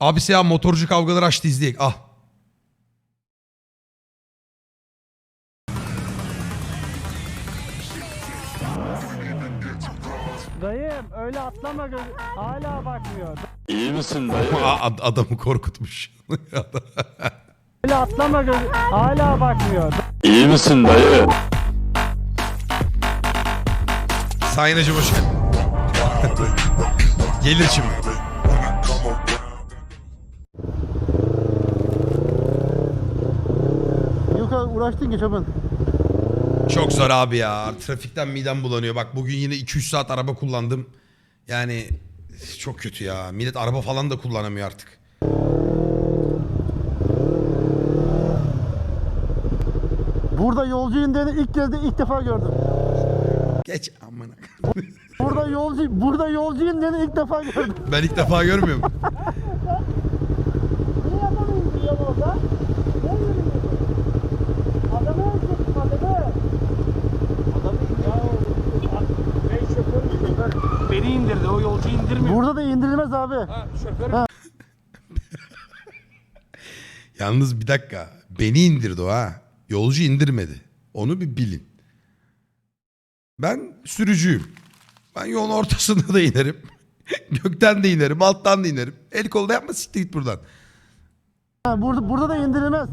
Abisi ya motorcu kavgaları açtı izleyek. Ah. Dayım öyle atlama göz hala bakmıyor. İyi misin dayı? Ad- adamı korkutmuş. Öyle atlama göz hala bakmıyor. İyi misin dayı? Sayınacım hoş geldin. Gelir şimdi. Uğraştın geçemedin. Çok zor abi ya. Trafikten midem bulanıyor. Bak bugün yine 2-3 saat araba kullandım. Yani çok kötü ya. Millet araba falan da kullanamıyor artık. Burada yolcu indiğini ilk kez de ilk defa gördüm. Geç amına. Burada yolcu burada yolcu indiğini ilk defa gördüm. Ben ilk defa görmüyorum. Niye adamı indiriyor orada? Ne yürüyorsun? Adamı öldürdün adamı. Adamı ya ben şoförüm şoför. O yolcu indirmiyor. Burada da indirilmez abi. Yalnız bir dakika. Beni indirdi o ha. Yolcu indirmedi. Onu bir bilin. Ben sürücüyüm. Ben yolun ortasında da inerim. Gökten de inerim, alttan da inerim. El kolda yapma siktir git buradan. Ha, burada burada da indirilmez.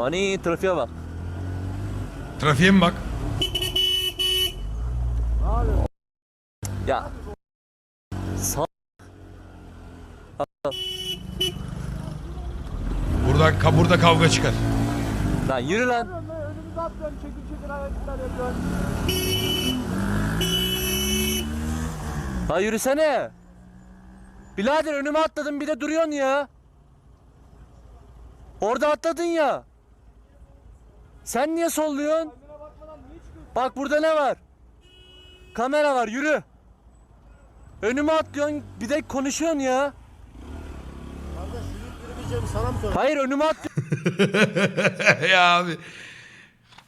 Ani trafiğe bak. Trafiğe mi bak? Ya. Sağ Burada, ka- burada kavga çıkar. lan yürü lan. Önümüze atlıyorsun çekil yürüsene. Birader önüme atladın bir de duruyorsun ya. Orada atladın ya. Sen niye solluyorsun? Bak burada ne var? Kamera var yürü. Önüme atlıyorsun bir de konuşuyorsun ya. Sana mı Hayır önüme atlıyorsun. ya abi.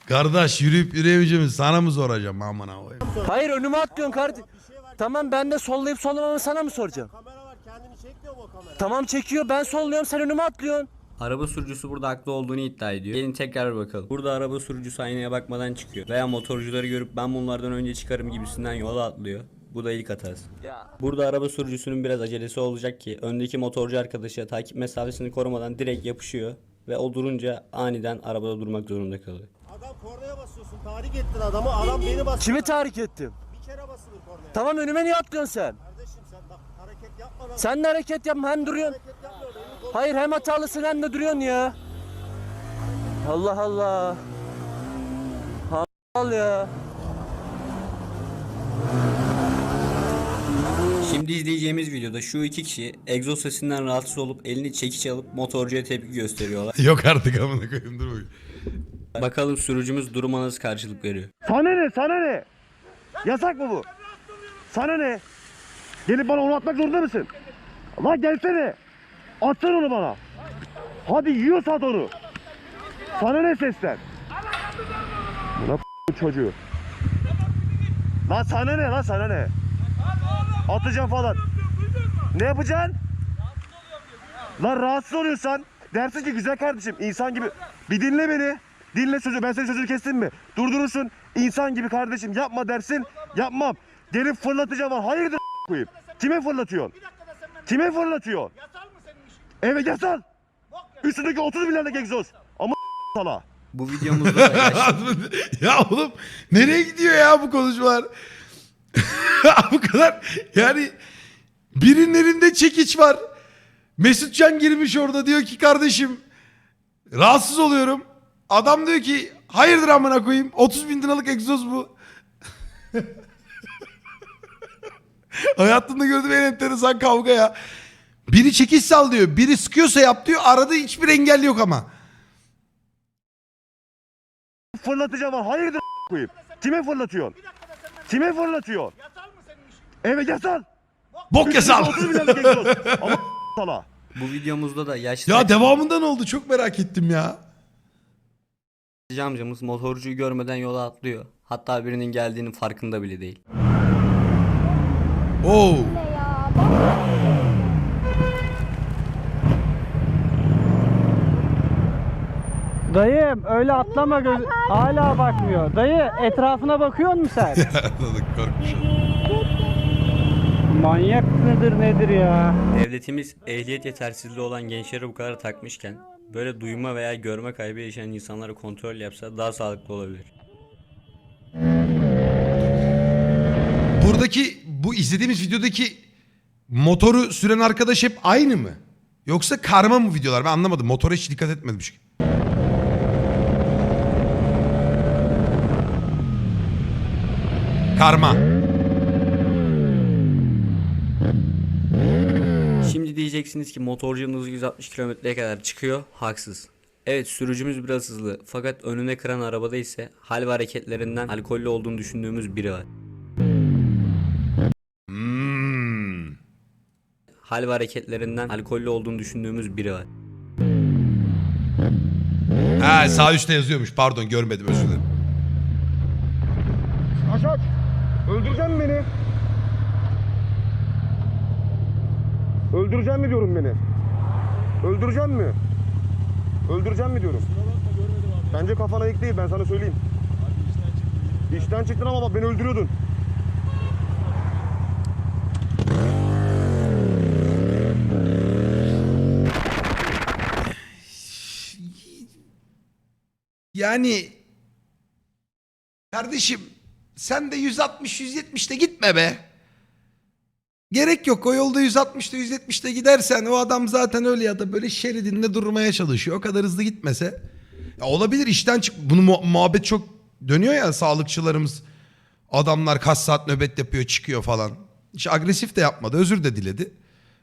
Kardeş yürüyüp yürüyemeyeceğimi sana mı soracağım amına koyayım? Hayır önüme atlıyorsun kardeşim. Tamam ben de sollayıp sollamamı sana mı soracağım? Kamera var kendini çekmiyor mu o kamera? Tamam çekiyor ben solluyorum sen önüme atlıyorsun. Araba sürücüsü burada haklı olduğunu iddia ediyor. Gelin tekrar bakalım. Burada araba sürücüsü aynaya bakmadan çıkıyor. Veya motorcuları görüp ben bunlardan önce çıkarım gibisinden yola atlıyor. Bu da ilk hatası. Burada araba sürücüsünün biraz acelesi olacak ki öndeki motorcu arkadaşı takip mesafesini korumadan direkt yapışıyor ve o durunca aniden arabada durmak zorunda kalıyor. Adam kornaya basıyorsun. Tahrik ettin adamı. Adam beni bastı. kimi tahrik ettim? Bir kere basılır kornaya. Tamam önüme niye atlıyorsun sen? Kardeşim sen bak hareket yapmadan Sen de hareket yapma hem duruyorsun. hareket yapma. Hayır hem hatalısın hem de duruyorsun ya. Allah Allah. Al ya. Şimdi izleyeceğimiz videoda şu iki kişi egzoz sesinden rahatsız olup elini çekiç alıp motorcuya tepki gösteriyorlar. Yok artık amına koyayım dur bakayım. Bakalım sürücümüz duruma nasıl karşılık veriyor. Sana ne? Sana ne? Yasak mı bu? Sana ne? Gelip bana onu atmak zorunda mısın? Lan gelsene. Atsana onu bana. Hadi yiyorsa at onu. Sana ne seslen? Buna çocuğu. Lan sana ne lan sana ne? Atacağım falan. Ne yapacaksın? Lan rahatsız oluyorsan dersin ki güzel kardeşim insan gibi bir dinle beni. Dinle sözü ben senin sözünü kestim mi? Durdurursun insan gibi kardeşim yapma dersin yapmam. Gelip fırlatacağım hayırdır koyayım. Kime fırlatıyorsun? Kime fırlatıyorsun? Evet yasal. Üstündeki 30 milyarlık egzoz. Ama sala. Bu videomuzda da ya oğlum nereye gidiyor ya bu konuşmalar? bu kadar yani birinin elinde çekiç var. Mesutcan girmiş orada diyor ki kardeşim rahatsız oluyorum. Adam diyor ki hayırdır amına koyayım 30 bin liralık egzoz bu. Hayatımda gördüğüm en enteresan kavga ya. Biri çekiç sal diyor. Biri sıkıyorsa yap diyor. Arada hiçbir engel yok ama. Fırlatacağım lan hayırdır koyayım. Kime fırlatıyorsun? Kime fırlatıyorsun? Evet yasal. Bok yasal. 30 milyarlık egzoz. Ama sala. bu videomuzda da yaşlı Ya devamında ne oldu? Çok merak ettim ya. amcamız motorcuyu görmeden yola atlıyor. Hatta birinin geldiğinin farkında bile değil. Oo. Dayım öyle atlama göz hala bakmıyor. Dayı etrafına bakıyor musun sen? Anladık. Manyak nedir nedir ya? Devletimiz ehliyet yetersizliği olan gençlere bu kadar takmışken böyle duyma veya görme kaybı yaşayan insanları kontrol yapsa daha sağlıklı olabilir. Buradaki bu izlediğimiz videodaki motoru süren arkadaş hep aynı mı? Yoksa karma mı videolar? Ben anlamadım. Motora hiç dikkat etmedim çünkü. Karma. Şimdi diyeceksiniz ki motorcunun hızı 160 kilometreye kadar çıkıyor. Haksız. Evet sürücümüz biraz hızlı fakat önüne kıran arabada ise hal ve hareketlerinden alkollü olduğunu düşündüğümüz biri var. Hmm. Hal ve hareketlerinden alkollü olduğunu düşündüğümüz biri var. Ha sağ üstte yazıyormuş. Pardon görmedim özür dilerim. Aç aç. Öldüreceksin beni. Öldüreceksin mi diyorum beni? Öldüreceksin mi? Öldüreceksin mi diyorum? Bence kafana yık değil ben sana söyleyeyim. İşten çıktın ama bak beni öldürüyordun. Yani kardeşim sen de 160-170'te gitme be. Gerek yok o yolda 160'ta 170'te gidersen o adam zaten öyle ya da böyle şeridinde durmaya çalışıyor. O kadar hızlı gitmese. Ya olabilir işten çık. Bunu mu- muhabbet çok dönüyor ya sağlıkçılarımız. Adamlar kaç saat nöbet yapıyor çıkıyor falan. Hiç agresif de yapmadı özür de diledi.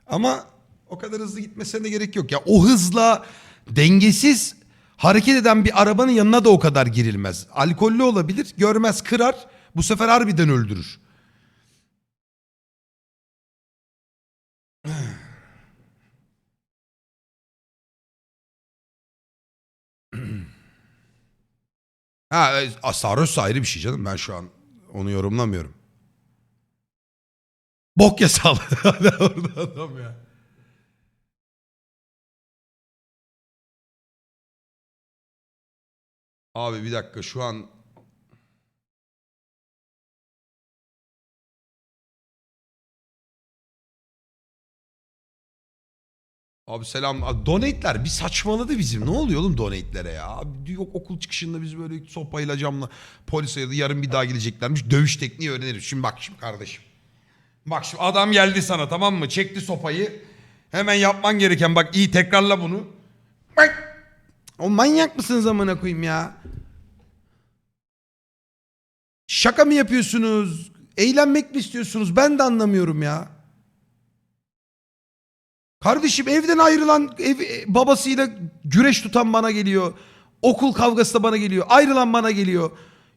Ama o kadar hızlı gitmesine de gerek yok. Ya o hızla dengesiz hareket eden bir arabanın yanına da o kadar girilmez. Alkollü olabilir görmez kırar bu sefer harbiden öldürür. Ha, e, sarhoş ayrı bir şey canım. Ben şu an onu yorumlamıyorum. Bok yasalı. Hala orada adam ya. Abi bir dakika şu an Abi selam. Abi Donate'ler bir saçmaladı bizim. Ne oluyor oğlum donate'lere ya? Abi yok okul çıkışında biz böyle sopayla camla polis aradı. Yarın bir daha geleceklermiş. Dövüş tekniği öğreniriz. Şimdi bak şimdi kardeşim. Bak şimdi adam geldi sana tamam mı? Çekti sopayı. Hemen yapman gereken bak iyi tekrarla bunu. Bak. O manyak mısınız amına koyayım ya? Şaka mı yapıyorsunuz? Eğlenmek mi istiyorsunuz? Ben de anlamıyorum ya. Kardeşim evden ayrılan ev, e, babasıyla güreş tutan bana geliyor. Okul kavgası da bana geliyor. Ayrılan bana geliyor.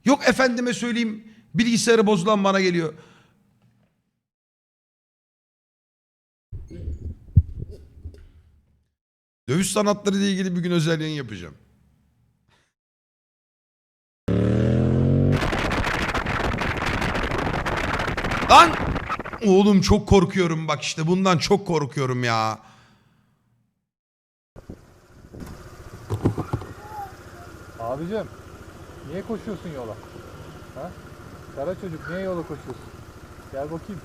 Yok efendime söyleyeyim bilgisayarı bozulan bana geliyor. Dövüş sanatları ile ilgili bir gün özel yayın yapacağım. Lan! Oğlum çok korkuyorum bak işte bundan çok korkuyorum ya. Abicim niye koşuyorsun yola? Ha? Kara çocuk niye yola koşuyorsun? Gel bakayım.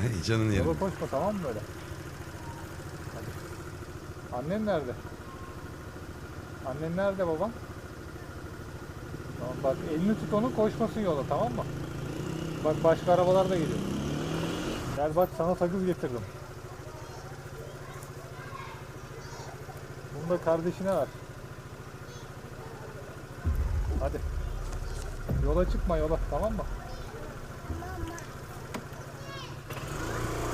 Hey canını yerim. Yola koşma tamam mı böyle? Hadi. Annen nerede? Annen nerede babam? Tamam bak elini tut onun koşmasın yola tamam mı? Bak başka arabalar da geliyor. Gel bak sana sakız getirdim. Bunu da kardeşine ver. Hadi. Yola çıkma yola tamam mı?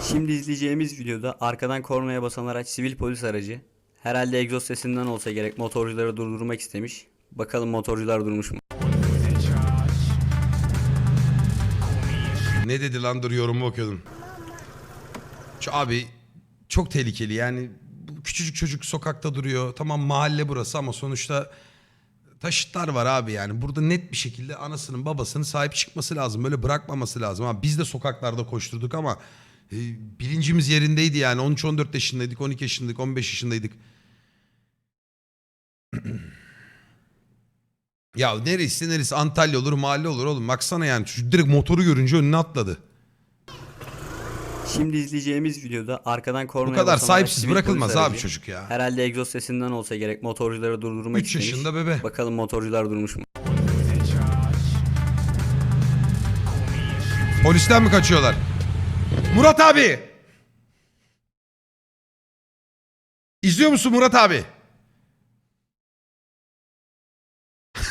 Şimdi izleyeceğimiz videoda arkadan kornaya basan araç sivil polis aracı. Herhalde egzoz sesinden olsa gerek motorcuları durdurmak istemiş. Bakalım motorcular durmuş mu? Ne dedi lan dur yorumu bakıyordum. Şu abi çok tehlikeli yani küçücük çocuk sokakta duruyor. Tamam mahalle burası ama sonuçta Taşıtlar var abi yani. Burada net bir şekilde anasının babasının sahip çıkması lazım. Böyle bırakmaması lazım. Ha, biz de sokaklarda koşturduk ama e, bilincimiz yerindeydi yani. 13-14 yaşındaydık, 12 yaşındaydık, 15 yaşındaydık. ya neresi neresi Antalya olur mahalle olur oğlum. Baksana yani çocuk direkt motoru görünce önüne atladı. Şimdi izleyeceğimiz videoda arkadan Bu kornaya kadar basan sahipsiz bırakılmaz polis abi aracı. çocuk ya. Herhalde egzoz sesinden olsa gerek motorcuları durdurmak 3 istemiş. yaşında bebe. Bakalım motorcular durmuş mu? Polisten mi kaçıyorlar? Murat abi! İzliyor musun Murat abi?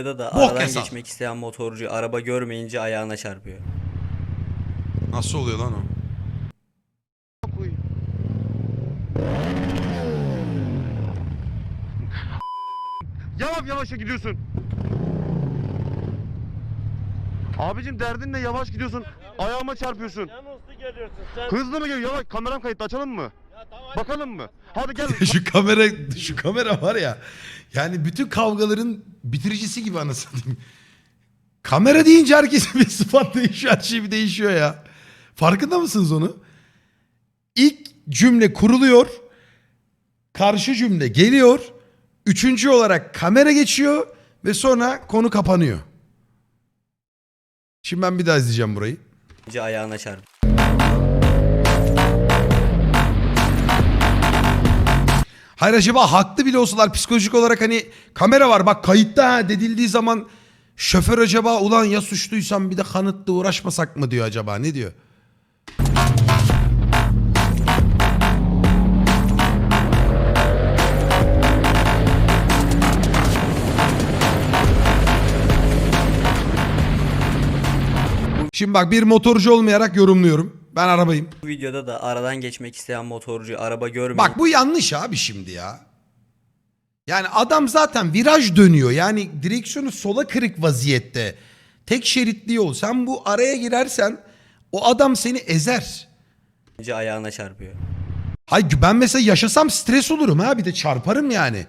videoda da Bok aradan hesap. geçmek isteyen motorcu araba görmeyince ayağına çarpıyor. Nasıl oluyor lan o? Yavaş yavaşa gidiyorsun. Abicim derdin ne yavaş gidiyorsun. Ayağıma çarpıyorsun. Hızlı mı geliyor? Yavaş. Kameram kayıtlı açalım mı? Bakalım mı? Hadi gel. şu kamera şu kamera var ya. Yani bütün kavgaların bitiricisi gibi anasını satayım. Kamera deyince herkesin bir sıfat değişiyor. Her şey bir değişiyor ya. Farkında mısınız onu? İlk cümle kuruluyor. Karşı cümle geliyor. Üçüncü olarak kamera geçiyor. Ve sonra konu kapanıyor. Şimdi ben bir daha izleyeceğim burayı. Önce ayağına çarpıyor. Hayır acaba haklı bile olsalar psikolojik olarak hani kamera var bak kayıtta ha dedildiği zaman şoför acaba ulan ya suçluysam bir de kanıtla uğraşmasak mı diyor acaba ne diyor? Şimdi bak bir motorcu olmayarak yorumluyorum. Ben arabayım. Bu videoda da aradan geçmek isteyen motorcu araba görmeyince Bak bu yanlış abi şimdi ya. Yani adam zaten viraj dönüyor. Yani direksiyonu sola kırık vaziyette. Tek şeritli yol. Sen bu araya girersen o adam seni ezer. ayağına çarpıyor. Hayır ben mesela yaşasam stres olurum ha bir de çarparım yani.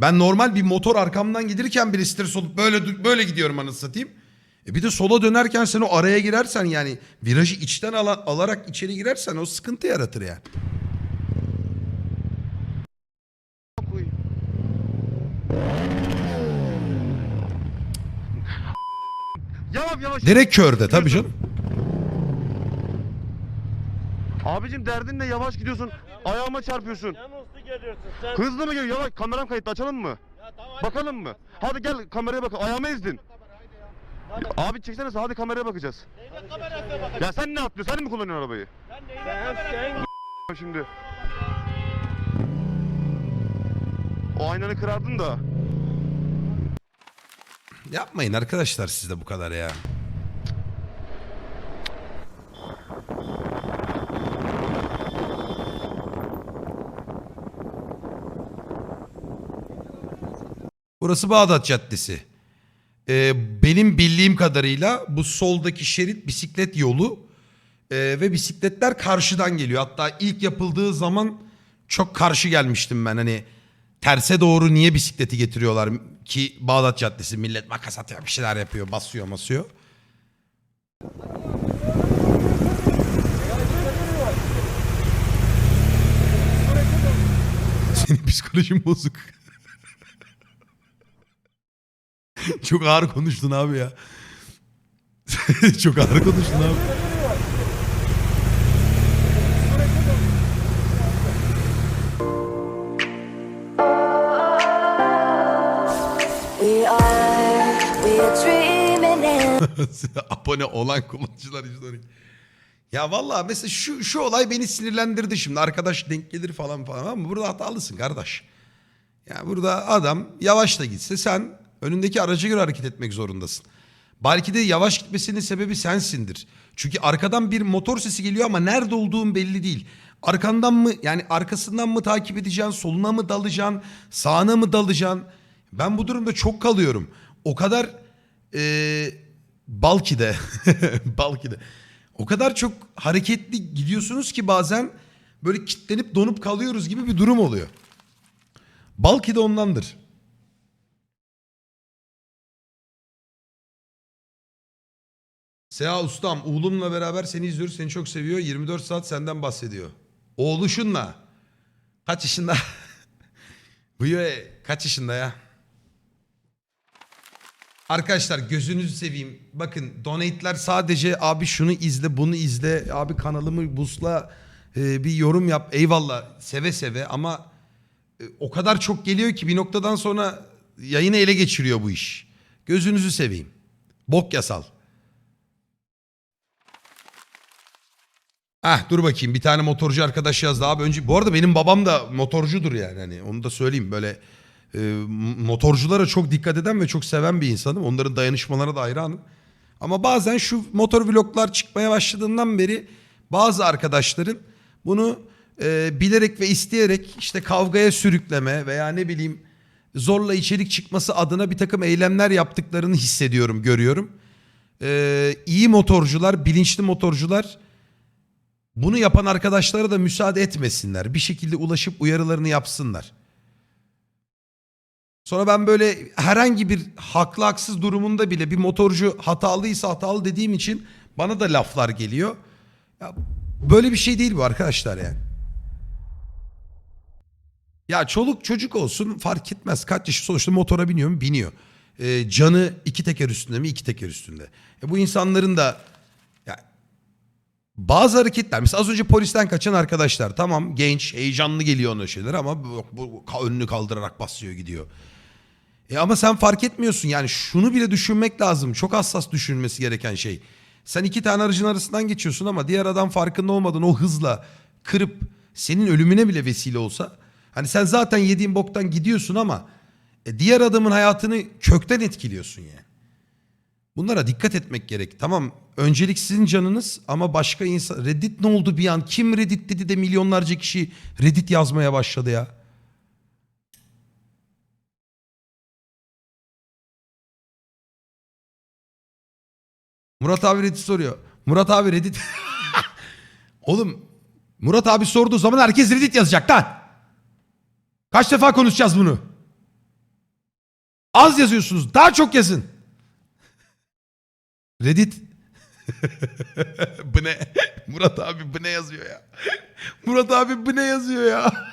Ben normal bir motor arkamdan gelirken bile stres olup böyle böyle gidiyorum anasını satayım. E bir de sola dönerken sen o araya girersen yani virajı içten ala- alarak içeri girersen o sıkıntı yaratır yani. Yavaş yavaş. Direkt körde tabii canım. Abicim derdin ne yavaş gidiyorsun. Ayağıma çarpıyorsun. Hızlı mı geliyor? Yavaş. Kameram kayıtlı açalım mı? Bakalım mı? Hadi gel kameraya bak. Ayağıma ezdin. Abi çeksene hadi kameraya bakacağız. Ya sen ne yapıyorsun? Sen mi kullanıyorsun arabayı? Şimdi. O aynanı kırardın da. Yapmayın arkadaşlar siz de bu kadar ya. Burası Bağdat Caddesi. Ee, benim bildiğim kadarıyla bu soldaki şerit bisiklet yolu Ee, ve bisikletler karşıdan geliyor. Hatta ilk yapıldığı zaman çok karşı gelmiştim ben hani terse doğru niye bisikleti getiriyorlar ki Bağdat Caddesi millet makas atıyor bir şeyler yapıyor basıyor masıyor. Senin psikolojin bozuk. Çok ağır konuştun abi ya. Çok ağır konuştun abi. Abone olan kullanıcılar izleyin. Ya vallahi mesela şu şu olay beni sinirlendirdi şimdi. Arkadaş denk gelir falan falan ama burada hatalısın kardeş. Yani burada adam yavaş da gitse sen önündeki araca göre hareket etmek zorundasın. Belki de yavaş gitmesinin sebebi sensindir. Çünkü arkadan bir motor sesi geliyor ama nerede olduğun belli değil. Arkandan mı yani arkasından mı takip edeceksin, soluna mı dalacaksın, sağına mı dalacaksın? Ben bu durumda çok kalıyorum. O kadar eee balki de balki de o kadar çok hareketli gidiyorsunuz ki bazen böyle kitlenip donup kalıyoruz gibi bir durum oluyor. Balki de ondandır. Seha ustam oğlumla beraber seni izliyoruz seni çok seviyor 24 saat senden bahsediyor. Oğluşunla. Kaç yaşında? Yo- kaç yaşında ya? Arkadaşlar gözünüzü seveyim. Bakın donate'ler sadece abi şunu izle bunu izle. Abi kanalımı busla e, bir yorum yap. Eyvallah seve seve ama e, o kadar çok geliyor ki bir noktadan sonra yayını ele geçiriyor bu iş. Gözünüzü seveyim. Bok yasal. Ah dur bakayım bir tane motorcu arkadaş yazdı abi önce. Bu arada benim babam da motorcudur yani hani onu da söyleyeyim böyle e, motorculara çok dikkat eden ve çok seven bir insanım. Onların dayanışmalarına da hayranım. Ama bazen şu motor vloglar çıkmaya başladığından beri bazı arkadaşların bunu e, bilerek ve isteyerek işte kavgaya sürükleme veya ne bileyim zorla içerik çıkması adına bir takım eylemler yaptıklarını hissediyorum, görüyorum. E, iyi motorcular, bilinçli motorcular bunu yapan arkadaşlara da müsaade etmesinler. Bir şekilde ulaşıp uyarılarını yapsınlar. Sonra ben böyle herhangi bir haklı haksız durumunda bile bir motorcu hatalıysa hatalı dediğim için bana da laflar geliyor. Ya böyle bir şey değil bu arkadaşlar yani. Ya çoluk çocuk olsun fark etmez. Kaç yaşı sonuçta motora biniyor mu? Biniyor. Ee, canı iki teker üstünde mi? İki teker üstünde. E bu insanların da bazı hareketler mesela az önce polisten kaçan arkadaşlar tamam genç heyecanlı geliyor ona şeyler ama bu, bu önünü kaldırarak basıyor gidiyor. E ama sen fark etmiyorsun yani şunu bile düşünmek lazım çok hassas düşünmesi gereken şey. Sen iki tane aracın arasından geçiyorsun ama diğer adam farkında olmadan o hızla kırıp senin ölümüne bile vesile olsa hani sen zaten yediğin boktan gidiyorsun ama e, diğer adamın hayatını kökten etkiliyorsun yani. Bunlara dikkat etmek gerek. Tamam öncelik sizin canınız ama başka insan... Reddit ne oldu bir an? Kim Reddit dedi de milyonlarca kişi Reddit yazmaya başladı ya. Murat abi Reddit soruyor. Murat abi Reddit... Oğlum Murat abi sorduğu zaman herkes Reddit yazacak lan. Kaç defa konuşacağız bunu? Az yazıyorsunuz. Daha çok yazın. Reddit. bu ne? Murat abi bu ne yazıyor ya? Murat abi bu ne yazıyor ya?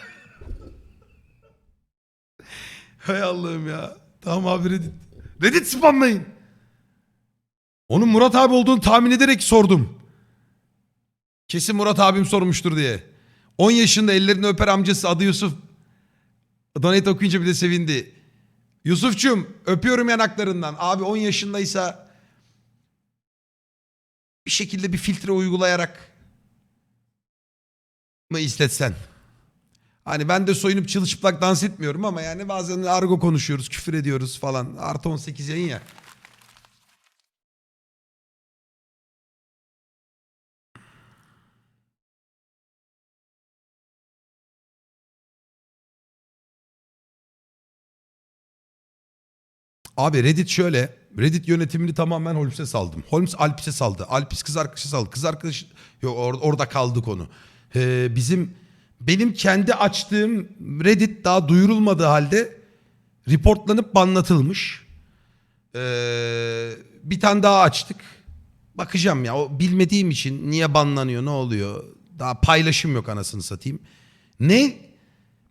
Hay Allah'ım ya. Tamam abi Reddit. Reddit spamlayın. Onun Murat abi olduğunu tahmin ederek sordum. Kesin Murat abim sormuştur diye. 10 yaşında ellerini öper amcası adı Yusuf. Donate okuyunca bir de sevindi. Yusufçum öpüyorum yanaklarından. Abi 10 yaşındaysa bir şekilde bir filtre uygulayarak mı istetsen? Hani ben de soyunup çılçıplak dans etmiyorum ama yani bazen argo konuşuyoruz, küfür ediyoruz falan. Artı 18 yayın ya. Abi Reddit şöyle. Reddit yönetimini tamamen Holmes'e saldım. Holmes Alpis'e saldı. Alpis kız arkadaşı saldı. Kız arkadaş yok or- orada kaldı konu. Ee, bizim benim kendi açtığım Reddit daha duyurulmadığı halde reportlanıp banlatılmış. Ee, bir tane daha açtık. Bakacağım ya o bilmediğim için niye banlanıyor ne oluyor. Daha paylaşım yok anasını satayım. Ne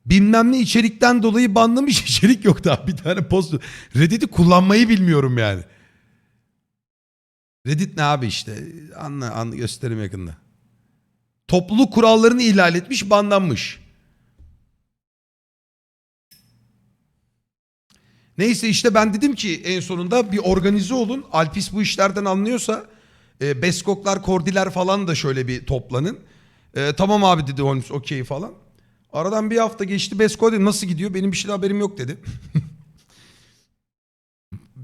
bilmem ne içerikten dolayı banlamış içerik yok daha bir tane post. Reddit'i kullanmayı bilmiyorum yani. Reddit ne abi işte anla, anla gösterim yakında. Topluluk kurallarını ihlal etmiş banlanmış. Neyse işte ben dedim ki en sonunda bir organize olun. Alpis bu işlerden anlıyorsa e, Beskoklar, Kordiler falan da şöyle bir toplanın. E, tamam abi dedi Holmes okey falan. Aradan bir hafta geçti. Besko nasıl gidiyor? Benim bir şeyden haberim yok dedi.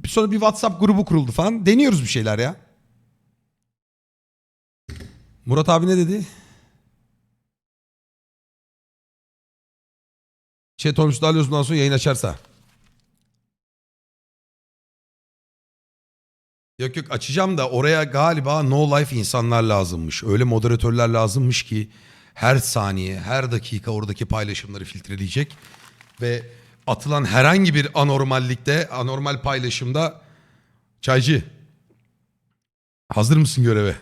Sonra bir WhatsApp grubu kuruldu falan. Deniyoruz bir şeyler ya. Murat abi ne dedi? Chat olmuş da alıyorsun ondan sonra yayın açarsa. Yok yok açacağım da oraya galiba no life insanlar lazımmış. Öyle moderatörler lazımmış ki her saniye, her dakika oradaki paylaşımları filtreleyecek. Ve atılan herhangi bir anormallikte, anormal paylaşımda çaycı hazır mısın göreve?